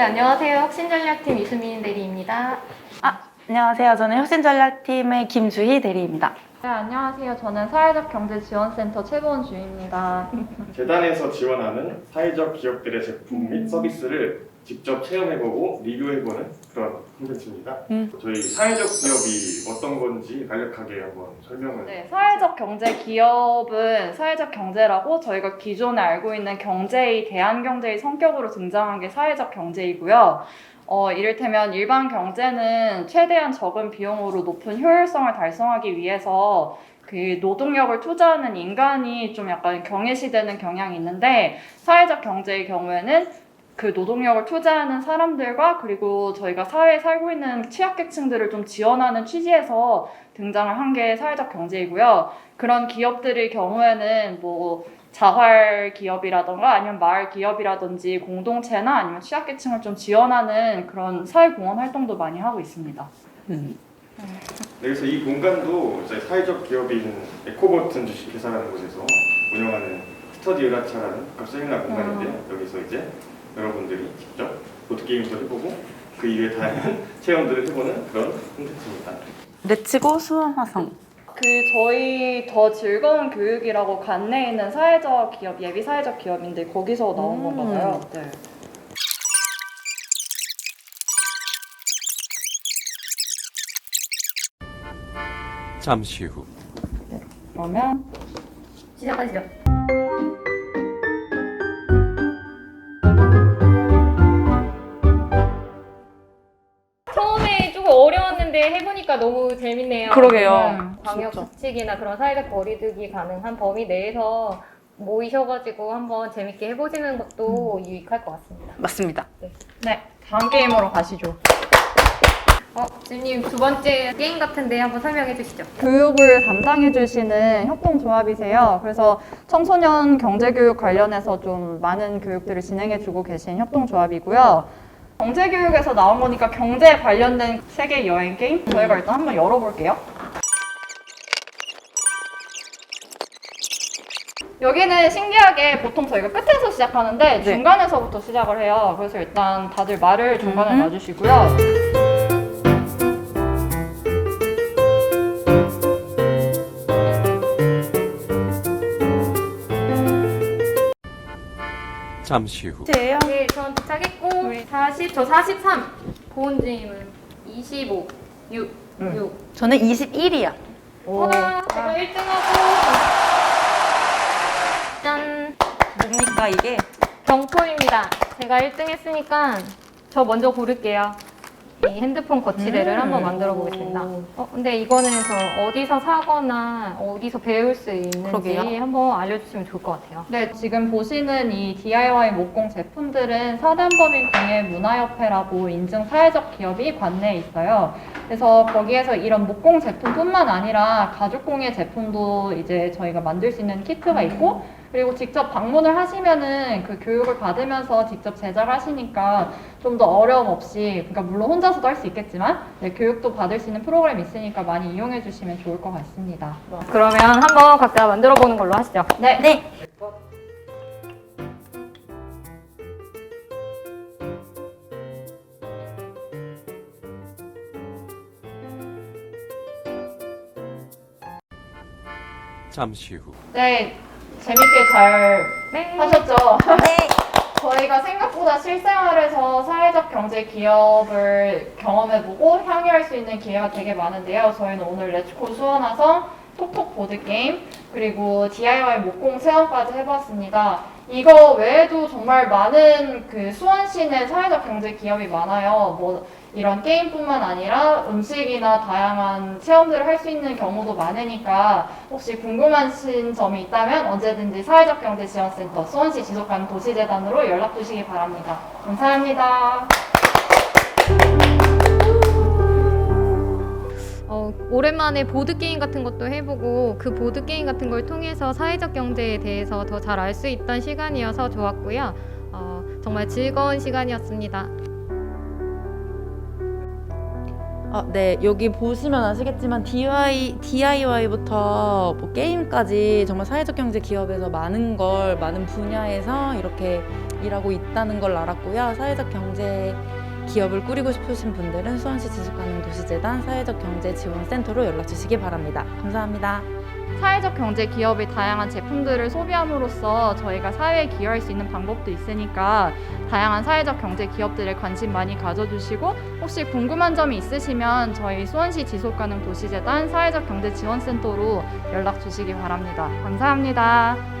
안녕하세요. 혁신전략팀 이수민 대리입니다. 아, 안녕하세요. 저는 혁신전략팀의 김주희 대리입니다. 네, 안녕하세요. 저는 사회적 경제 지원센터 최보은 주입니다. 재단에서 지원하는 사회적 기업들의 제품 및 서비스를 직접 체험해보고 리뷰해보는 그런 콘텐츠입니다. 음. 저희 사회적 기업이 어떤 건지 간략하게 한번 설명을 네, 사회적 경제 기업은 사회적 경제라고 저희가 기존에 알고 있는 경제의 대한 경제의 성격으로 등장한 게 사회적 경제이고요. 어, 이를테면 일반 경제는 최대한 적은 비용으로 높은 효율성을 달성하기 위해서 그 노동력을 투자하는 인간이 좀 약간 경외시되는 경향이 있는데 사회적 경제의 경우에는 그 노동력을 투자하는 사람들과 그리고 저희가 사회에 살고 있는 취약계층들을 좀 지원하는 취지에서 등장을 한 게 사회적 경제이고요. 그런 기업들의 경우에는 뭐 자활 기업이라던가 아니면 마을 기업이라든지 공동체나 아니면 취약계층을 좀 지원하는 그런 사회공헌 활동도 많이 하고 있습니다. 음. 네, 그래서 이 공간도 이제 사회적 기업인 에코버튼 주식회사라는 곳에서 운영하는 스터디 의라차라는 세미나 공간인데요. 여기서 이제 여러분들이 직접 보드게임도 해보고 그 이외에 다양한 체험들을 해보는 그런 콘텐츠입니다. 레츠고 수원화성. 그 저희 더 즐거운 교육이라고 관내에 있는 사회적 기업 예비 사회적 기업인데 거기서 나온 음. 건가 봐요. 네. 잠시 후 그러면 시작하시죠. 해보니까 너무 재밌네요. 그러게요. 음, 방역 진짜. 수칙이나 그런 사회적 거리두기 가능한 범위 내에서 모이셔가지고 한번 재밌게 해보시는 것도 유익할 것 같습니다. 맞습니다. 네 다음 게임으로 가시죠. 어, 주님 두 번째 게임 같은데 한번 설명해 주시죠. 교육을 담당해 주시는 협동조합이세요. 그래서 청소년 경제교육 관련해서 좀 많은 교육들을 진행해 주고 계신 협동조합이고요. 경제교육에서 나온 거니까 경제 관련된 세계 여행 게임 저희가 일단 한번 열어볼게요. 여기는 신기하게 보통 저희가 끝에서 시작하는데 중간에서부터 시작을 해요. 그래서 일단 다들 말을 중간에 음. 놔주시고요. 잠시 후 제예요. 네, 전 도착했고 40, 저 43. 고은주님은 25, 6, 음. 6. 저는 21이야. 와, 제가 1등하고 짠 뭡니까 이게? 경포입니다. 제가 1등 했으니까 저 먼저 고를게요. 이 핸드폰 거치대를 음. 한번 만들어 보겠습니다. 어, 근데 이거는 저 어디서 사거나 어디서 배울 수 있는지 그러게요. 한번 알려주시면 좋을 것 같아요. 네, 지금 보시는 이 DIY 목공 제품들은 사단법인 공예 문화협회라고 인증 사회적 기업이 관내에 있어요. 그래서 거기에서 이런 목공 제품뿐만 아니라 가죽 공예 제품도 이제 저희가 만들 수 있는 키트가 있고 그리고 직접 방문을 하시면은 그 교육을 받으면서 직접 제작을 하시니까 좀 더 어려움 없이 그러니까 물론 혼자서도 할 수 있겠지만 네, 교육도 받을 수 있는 프로그램이 있으니까 많이 이용해 주시면 좋을 것 같습니다. 그러면 한번 각자 만들어 보는 걸로 하시죠. 네. 네. 잠시 후 네, 재밌게 잘 네. 하셨죠? 네. 저희가 생각보다 실생활에서 사회적 경제 기업을 경험해보고 향유할 수 있는 기회가 되게 많은데요. 저희는 오늘 레츠코 수원화성 톡톡 보드게임 그리고 DIY 목공 체험까지 해봤습니다. 이거 외에도 정말 많은 그 수원시 내 사회적 경제 기업이 많아요. 뭐 이런 게임뿐만 아니라 음식이나 다양한 체험들을 할 수 있는 경우도 많으니까 혹시 궁금하신 점이 있다면 언제든지 사회적 경제 지원센터 수원시 지속가능 도시재단으로 연락 주시기 바랍니다. 감사합니다. 어, 오랜만에 보드게임 같은 것도 해보고 그 보드게임 같은 걸 통해서 사회적 경제에 대해서 더 잘 알 수 있던 시간이어서 좋았고요. 어, 정말 즐거운 시간이었습니다. 아, 네. 여기 보시면 아시겠지만 DIY, DIY부터 뭐 게임까지 정말 사회적 경제 기업에서 많은 걸 많은 분야에서 이렇게 일하고 있다는 걸 알았고요. 사회적 경제 기업을 꾸리고 싶으신 분들은 수원시 지속가능 도시재단 사회적 경제 지원센터로 연락 주시기 바랍니다. 감사합니다. 사회적 경제 기업의 다양한 제품들을 소비함으로써 저희가 사회에 기여할 수 있는 방법도 있으니까 다양한 사회적 경제 기업들에 관심 많이 가져주시고 혹시 궁금한 점이 있으시면 저희 수원시 지속가능 도시재단 사회적 경제 지원센터로 연락 주시기 바랍니다. 감사합니다.